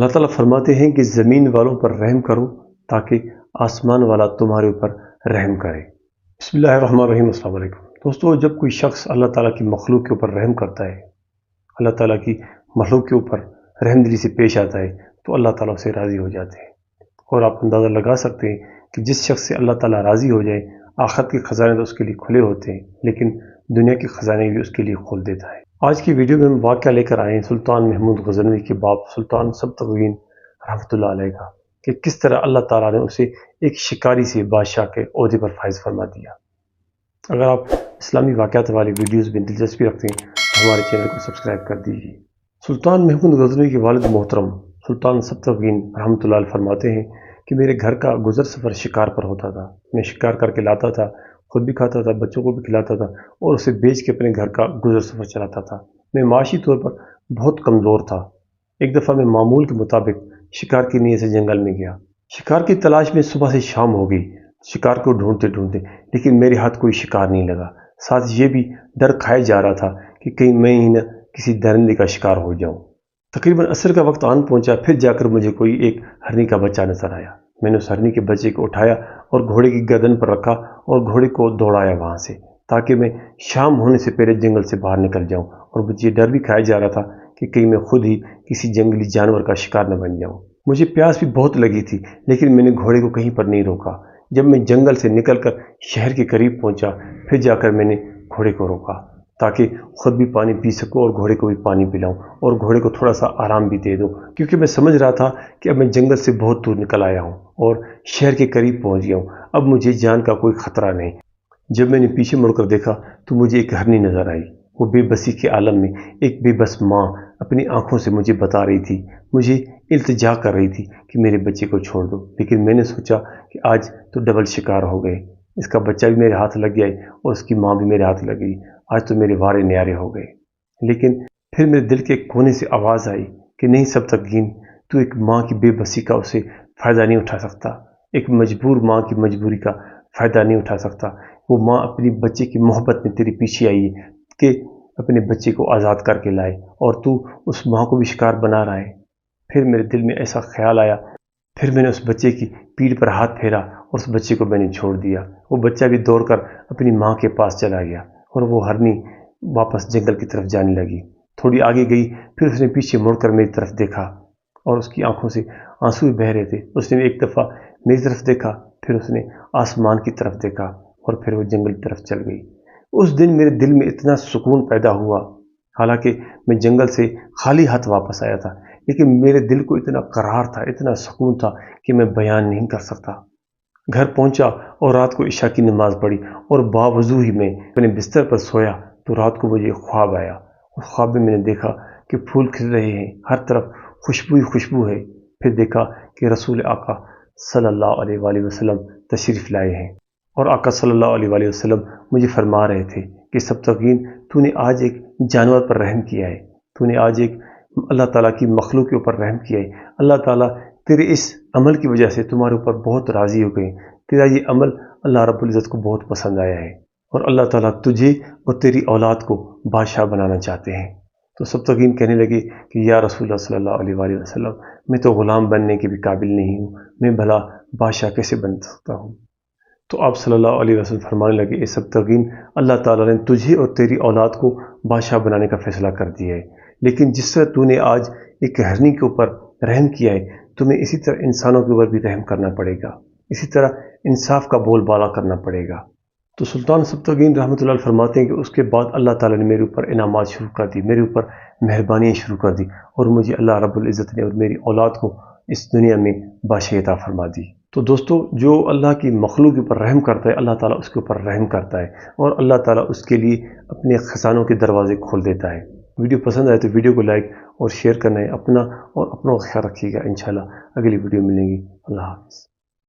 اللہ تعالیٰ فرماتے ہیں کہ زمین والوں پر رحم کرو تاکہ آسمان والا تمہارے اوپر رحم کرے۔ بسم اللہ الرحمن الرحیم، السلام علیکم۔ دوستو، جب کوئی شخص اللہ تعالیٰ کی مخلوق کے اوپر رحم کرتا ہے، اللہ تعالیٰ کی مخلوق کے اوپر رحم دلی سے پیش آتا ہے، تو اللہ تعالیٰ اسے راضی ہو جاتے ہیں۔ اور آپ اندازہ لگا سکتے ہیں کہ جس شخص سے اللہ تعالیٰ راضی ہو جائے، آخرت کے خزانے تو اس کے لیے کھلے ہوتے ہیں، لیکن دنیا کے خزانے بھی اس کے لیے کھول دیتا ہے۔ آج کی ویڈیو میں ہم واقعہ لے کر آئے ہیں سلطان محمود غزنوی کے باپ سلطان سبتغین رحمۃ اللہ علیہ کا، کہ کس طرح اللہ تعالیٰ نے اسے ایک شکاری سے بادشاہ کے عہدے پر فائز فرما دیا۔ اگر آپ اسلامی واقعات والی ویڈیوز میں دلچسپی رکھتے ہیں تو ہمارے چینل کو سبسکرائب کر دیجیے سلطان محمود غزنوی کے والد محترم سلطان سبتغین رحمۃ اللہ علیہ فرماتے ہیں کہ میرے گھر کا گزر سفر شکار پر ہوتا تھا۔ میں شکار کر کے لاتا تھا خود بھی کھاتا تھا، بچوں کو بھی کھلاتا تھا اور اسے بیچ کے اپنے گھر کا گزر سفر چلاتا تھا۔ میں معاشی طور پر بہت کمزور تھا۔ ایک دفعہ میں معمول کے مطابق شکار کی نیت سے جنگل میں گیا۔ شکار کی تلاش میں صبح سے شام ہو گئی۔ شکار کو ڈھونڈتے ڈھونڈتے، لیکن میرے ہاتھ کوئی شکار نہیں لگا۔ ساتھ یہ بھی ڈر کھائے جا رہا تھا کہ کہیں میں ہی نہ کسی درندے کا شکار ہو جاؤں۔ تقریباً عصر کا وقت آن پہنچا، پھر جا کر مجھے کوئی ایک ہرنی کا بچہ نظر آیا۔ میں نے اس ہرنی کے بچے کو اٹھایا اور گھوڑے کی گردن پر رکھا اور گھوڑے کو دوڑایا وہاں سے، تاکہ میں شام ہونے سے پہلے جنگل سے باہر نکل جاؤں اور مجھے یہ ڈر بھی کھایا جا رہا تھا کہ کہیں میں خود ہی کسی جنگلی جانور کا شکار نہ بن جاؤں۔ مجھے پیاس بھی بہت لگی تھی، لیکن میں نے گھوڑے کو کہیں پر نہیں روکا۔ جب میں جنگل سے نکل کر شہر کے قریب پہنچا، پھر جا کر میں نے گھوڑے کو روکا۔ تاکہ خود بھی پانی پی سکوں اور گھوڑے کو بھی پانی پلاؤں اور گھوڑے کو تھوڑا سا آرام بھی دے دوں۔ کیونکہ میں سمجھ رہا تھا کہ اب میں جنگل سے بہت دور نکل آیا ہوں اور شہر کے قریب پہنچ گیا ہوں۔ اب مجھے جان کا کوئی خطرہ نہیں۔ جب میں نے پیچھے مڑ کر دیکھا تو مجھے ایک ہرنی نظر آئی۔ وہ بے بسی کے عالم میں ایک بے بس ماں اپنی آنکھوں سے مجھے بتا رہی تھی۔ مجھے التجا کر رہی تھی کہ میرے بچے کو چھوڑ دو۔ لیکن میں نے سوچا کہ آج تو ڈبل شکار ہو گئے۔ اس کا بچہ بھی میرے ہاتھ لگ گیا اور اس کی ماں بھی میرے ہاتھ لگ گئی۔ آج تو میرے وارے نیارے ہو گئے لیکن پھر میرے دل کے کونے سے آواز آئی کہ نہیں سب تک گین تو ایک ماں کی بے بسی کا اسے فائدہ نہیں اٹھا سکتا۔ ایک مجبور ماں کی مجبوری کا فائدہ نہیں اٹھا سکتا۔ وہ ماں اپنی بچے کی محبت میں تیری پیچھے آئی ہے کہ اپنے بچے کو آزاد کر کے لائے اور تو اس ماں کو بھی شکار بنا رہا ہے۔ پھر میرے دل میں ایسا خیال آیا۔ پھر میں نے اس بچے کی پیڑ پر ہاتھ پھیرا اور اس بچے کو میں نے چھوڑ دیا۔ وہ بچہ بھی دوڑ کر اپنی ماں کے پاس چلا گیا۔ اور وہ ہرنی واپس جنگل کی طرف جانے لگی۔ تھوڑی آگے گئی، پھر اس نے پیچھے مڑ کر میری طرف دیکھا اور اس کی آنکھوں سے آنسو بہہ رہے تھے۔ اس نے ایک دفعہ میری طرف دیکھا، پھر اس نے آسمان کی طرف دیکھا اور پھر وہ جنگل کی طرف چل گئی۔ اس دن میرے دل میں اتنا سکون پیدا ہوا، حالانکہ میں جنگل سے خالی ہاتھ واپس آیا تھا، لیکن میرے دل کو اتنا قرار تھا، اتنا سکون تھا کہ میں بیان نہیں کر سکتا۔ گھر پہنچا اور رات کو عشاء کی نماز پڑھی اور باوضو ہی میں اپنے بستر پر سویا تو رات کو مجھے خواب آیا اور خواب میں میں نے دیکھا کہ پھول کھل رہے ہیں، ہر طرف خوشبو ہی خوشبو ہے۔ پھر دیکھا کہ رسول آقا صلی اللہ علیہ وآلہ وسلم تشریف لائے ہیں اور آقا صلی اللہ علیہ وآلہ وسلم مجھے فرما رہے تھے کہ سب تقین تو نے آج ایک جانور پر رحم کیا ہے۔ تو نے آج ایک اللہ تعالیٰ کی مخلوق کے اوپر رحم کیا ہے۔ اللہ تعالیٰ تیرے اس عمل کی وجہ سے تمہارے اوپر بہت راضی ہو گئے تیرا یہ عمل اللہ رب العزت کو بہت پسند آیا ہے اور اللہ تعالیٰ تجھے اور تیری اولاد کو بادشاہ بنانا چاہتے ہیں۔ تو سب تقین کہنے لگے کہ یا رسول اللہ صلی اللہ علیہ وآلہ وسلم، میں تو غلام بننے کے بھی قابل نہیں ہوں، میں بھلا بادشاہ کیسے بن سکتا ہوں؟ تو آپ صلی اللہ علیہ وسلم فرمانے لگے اے سب تقین اللہ تعالیٰ نے تجھے اور تیری اولاد کو بادشاہ بنانے کا فیصلہ کر دیا ہے۔ لیکن جس طرح تو نے آج ایک ہرنی کے اوپر رحم کیا ہے تمہیں اسی طرح انسانوں کے اوپر بھی رحم کرنا پڑے گا۔ اسی طرح انصاف کا بول بالا کرنا پڑے گا۔ تو سلطان سبتگین رحمۃ اللہ فرماتے ہیں کہ اس کے بعد اللہ تعالیٰ نے میرے اوپر انعامات شروع کر دی، میرے اوپر مہربانیاں شروع کر دی اور مجھے اللہ رب العزت نے اور میری اولاد کو اس دنیا میں باشیتا فرما دی۔ تو دوستو، جو اللہ کی مخلوق کے اوپر رحم کرتا ہے، اللہ تعالیٰ اس کے اوپر رحم کرتا ہے اور اللہ تعالیٰ اس کے لیے اپنے خزانوں کے دروازے کھول دیتا ہے۔ ویڈیو پسند آئے تو ویڈیو کو لائک اور شیئر کرنا ہے، اپنا اور اپنا خیال رکھیے گا، انشاءاللہ اگلی ویڈیو ملیں گی۔ اللہ حافظ۔